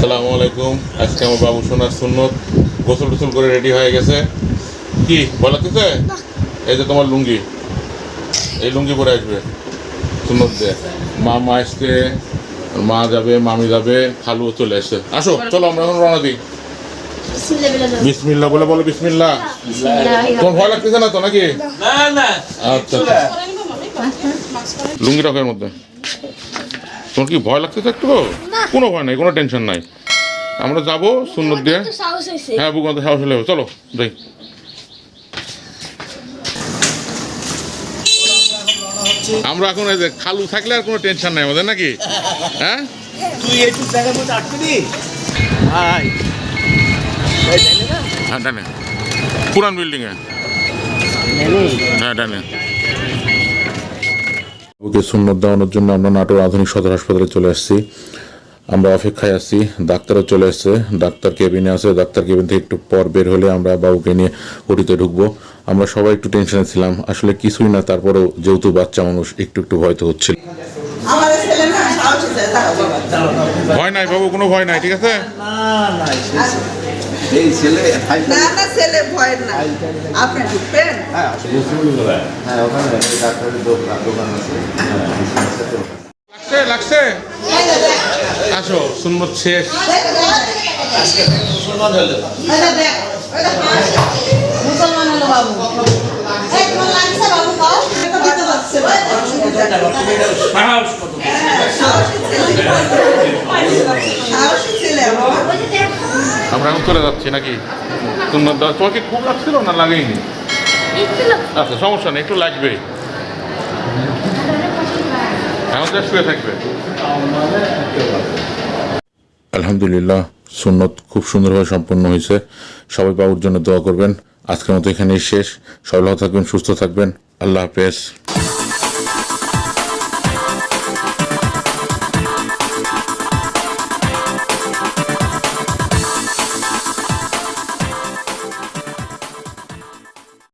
আসসালামু আলাইকুম। আজকে আমার বাবু সোনার সুন্নত গোসল টোসল করে রেডি হয়ে গেছে। কি বলা দিতে এই যে তোমার লুঙ্গি। এই লুঙ্গি পরে আসবে। সুন্নত দিয়ে। মা মা আসছে মা যাবে মামি যাবে খালু চলে আসছে। আসো চলো আমরা এখন রওনা দিই। বিসমিল্লা বলে বলো বিসমিল্লা তোমার ভয় লাগতেছে না তো নাকি? না না। আচ্ছা লুঙ্গি রাখো এর মধ্যে। তোমার কি ভয় লাগতেছে একটু কোনো ভয় নাই কোনো টেনশন নাই। আমরা যাব সুন্দর দিয়ে। হ্যাঁ বুক সাহস হলে চলো যাই। আমরা এখন এই যে খালু থাকলে আর কোনো টেনশন নাই আমাদের নাকি? হ্যাঁ? তুই একটু জায়গার মধ্যে আটকে দি হ্যাঁ ডানে পুরান বিল্ডিং এ হ্যাঁ ডানে ওকে সুন্নত দেওয়ানোর জন্য আমরা নাটোর আধুনিক সদর হাসপাতালে চলে আসছি আমরা অপেক্ষায় আছি ডাক্তারও চলে এসছে ডাক্তার কেবিনে আছে ডাক্তার কেবিন থেকে একটু পর বের হলে আমরা বাবুকে নিয়ে ওটিতে ঢুকবো আমরা সবাই একটু টেনশনে ছিলাম আসলে কিছুই না তারপরেও যেহেতু বাচ্চা মানুষ একটু একটু ভয় তো হচ্ছিল ভয় নাই বাবু কোনো ভয় নাই ঠিক আছে এই ছেলে হাই না না ছেলে ভয় না। আপনি ঢুকবেন? হ্যাঁ ওখানে ডাক্তারের দোকান দোকান আছে। লাগছে লাগছে? আসো সুন্নত শেষ মুসলমান হলো ওইটা দেখ ওইটা হাস। মুসলমান হলো বাবু লাগছে বাবু পাও দিতে পারছে না। সাহস কত সাহসী ছেলে সাহসী ছেলে আমার। আমরা এখন চলে যাচ্ছি নাকি? সুন্নত দেওয়া তোমার কি খুব লাগছিল না লাগেইনি? আচ্ছা সমস্যা নেই একটু লাগবে। এখন যা শুয়ে থাকবে। আলহামদুলিল্লাহ সুন্নত খুব সুন্দরভাবে সম্পন্ন হয়েছে। সবাই বাবুর জন্য দোয়া করবেন। আজকের মতো এখানেই শেষ। সবাই ভালো থাকবেন সুস্থ থাকবেন। আল্লাহ হাফেজ।